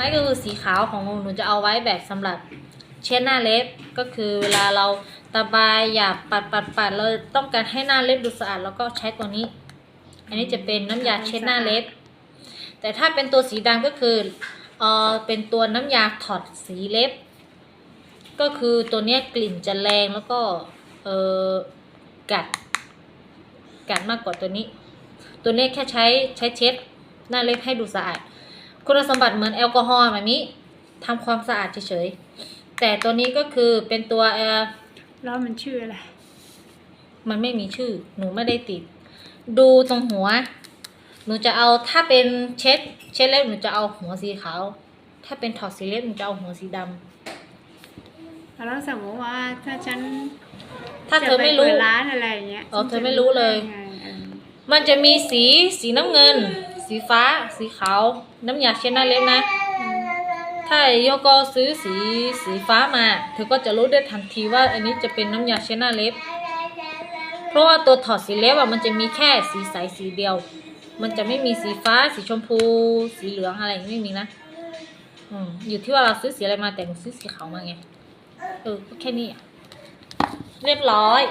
ไม้ก็คือสีขาวของหนูหนูจะเอาไว้แบบสำหรับเช็ดหน้าเล็บก็คือเวลาเราตะบายหยาบปัดปัดปัดเราต้องการให้หน้าเล็บดูสะอาดแล้วก็ใช้ตัวนี้ อันนี้จะเป็นน้ำยาเช็ดหน้าเล็บ แต่ถ้าเป็นตัวสีดำก็คือเออเป็นตัวน้ำยาถอดสีเล็บ ก็คือตัวเนี้ยกลิ่นจะแรงแล้วก็เออกัดกัดมากกว่าตัวนี้ ตัวนี้แค่ใช้ใช้เช็ดหน้าเล็บให้ดูสะอาด คุณสมบัติเหมือนแอลกอฮอล์แบบนี้ทำความสะอาดเฉยๆ แต่ตัวนี้ก็คือเป็นตัวเออแล้วมันชื่ออะไร มันไม่มีชื่อ หนูไม่ได้ติด ดูตรงหัว หนูจะเอาถ้าเป็นเช็ด เช็ดเล็บหนูจะเอาหัวสีขาว ถ้าเป็นถอดสีเล็บหนูจะเอาหัวสีดำแล้วสมมติว่าถ้าฉัน ถ้าเธอไม่รู้จะปเปิดร้านอะไรอย่างเงี้ย อ๋อ เธอไม่รู้เลยไงเออมันจะมีสีสีน้ำเงิน สีฟ้า สีขาว น้ำยาเช็ดหน้าเล็บนะ ถ้าโยโกซื้อสีสีฟ้ามา เธอก็จะรู้ได้ทันทีว่าอันนี้จะเป็นน้ำยาเช็ดหน้าเล็บ เพราะว่าตัวถอดสีเล็บอะมันจะมีแค่สีใสสีเดียว มันจะไม่มีสีฟ้า สีชมพู สีเหลืองอะไรไม่มีนะ อืมอยู่ที่ว่าเราซื้อสีอะไรมาแต่หนูซื้อสีขาวมาไง เออแค่นี้เรียบร้อย